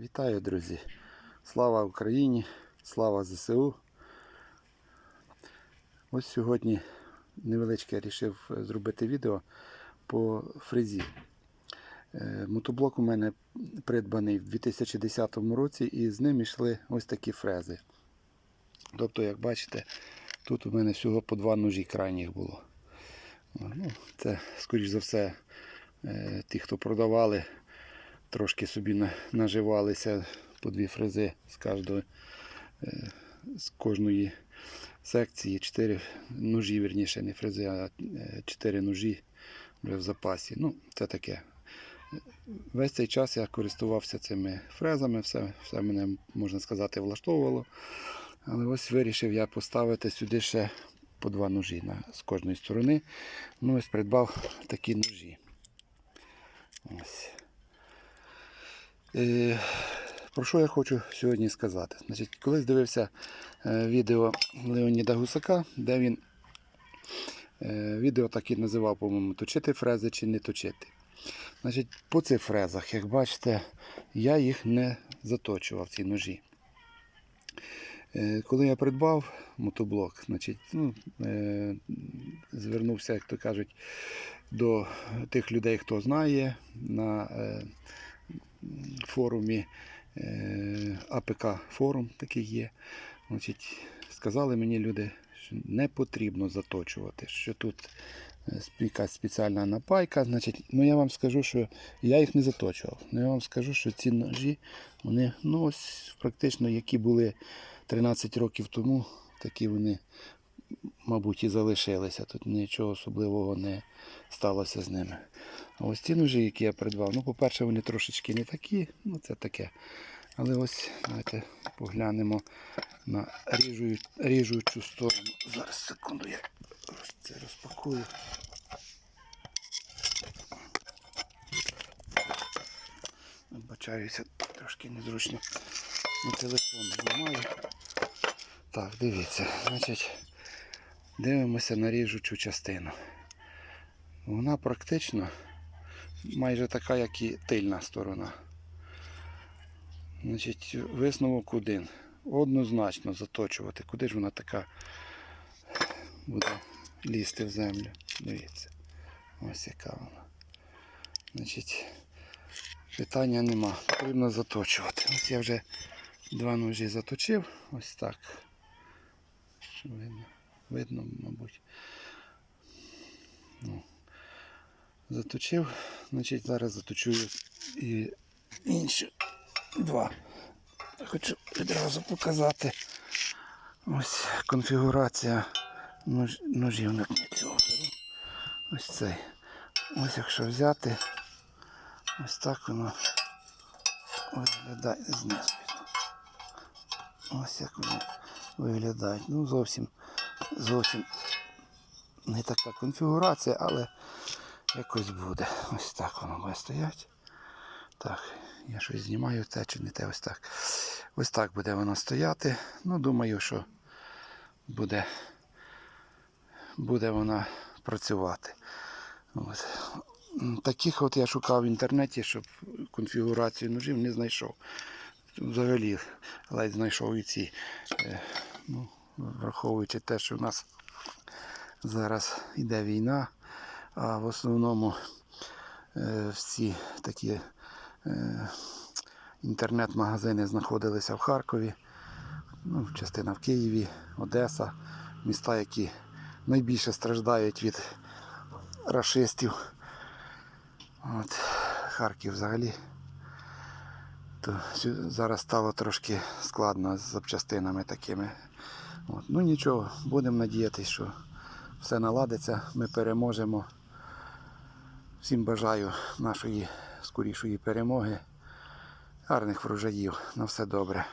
Вітаю, друзі! Слава Україні! Слава ЗСУ! Ось сьогодні невеличке я вирішив зробити відео по фрезі. Е, Мотоблок у мене придбаний в 2010 році і з ним йшли ось такі фрези. Тобто, як бачите, тут у мене всього по два ножі крайніх було. Ну, це, скоріш за все, е, ті, хто продавали, трошки собі наживалися по дві фрези з кожної, е, з кожної секції. Чотири ножі, вірніше, не фрези, а е, чотири ножі вже в запасі. Ну, це таке. Весь цей час я користувався цими фрезами, все, все мене, можна сказати, влаштовувало. Але ось вирішив я поставити сюди ще по два ножі на, з кожної сторони. Ну, ось придбав такі ножі. Ось. Е, про що я хочу сьогодні сказати? Значить, колись дивився е, відео Леоніда Гусака, де він е, відео так і називав, по-моєму, точити фрези чи не точити. Значить, по цих фрезах, як бачите, я їх не заточував, ці ножі. Коли я придбав мотоблок, значить, ну, звернувся, як то кажуть, до тих людей, хто знає на форумі е, АПК форум такий є. Значить, сказали мені люди, що не потрібно заточувати, що тут е, якась спеціальна напайка. Значить, ну я вам скажу, що я їх не заточував. Ну я вам скажу, що ці ножі, вони ну, ось практично які були 13 років тому, такі вони, мабуть, і залишилися. Тут нічого особливого не сталося з ними. А ось ці ножі, які я придбав, ну, по-перше, вони трошечки не такі, ну це таке. Але ось давайте поглянемо на ріжую, ріжучу сторону. Зараз секунду я це розпакую. Вибачаюся, трошки незручно на телефон знімаю. Так, дивіться, значить, дивимося на ріжучу частину. Вона практично майже така, як і тильна сторона. Значить, висновок один. Однозначно заточувати. Куди ж вона така буде лізти в землю? Дивіться. Ось яка вона. Значить, питання нема. Потрібно заточувати. Ось я вже два ножі заточив. Ось так. Що Видно, видно, мабуть. Ну, заточив. Значить, зараз заточую і інші два. Хочу відразу показати. Ось конфігурація нож, ножів на цього. Ось цей. Ось якщо взяти, ось так воно виглядає знизу. Ось як вони виглядають. Ну зовсім зовсім не така конфігурація, але якось буде. Ось так воно буде стояти. Так, я щось знімаю те чи не те ось так. Ось так буде воно стояти. Ну, думаю, що буде, буде вона працювати. От. Таких от я шукав в інтернеті, щоб конфігурацію ножів не знайшов. Взагалі ледь знайшов і ці. Е, ну, враховуючи те, що в нас зараз йде війна, а в основному е, всі такі е, інтернет-магазини знаходилися в Харкові, ну, частина в Києві, Одеса, міста, які найбільше страждають від рашистів. От, Харків взагалі. То зараз стало трошки складно з запчастинами такими. От. Ну нічого, будемо надіятися, що все наладиться, ми переможемо. Всім бажаю нашої скорішої перемоги, гарних врожаїв. На все добре.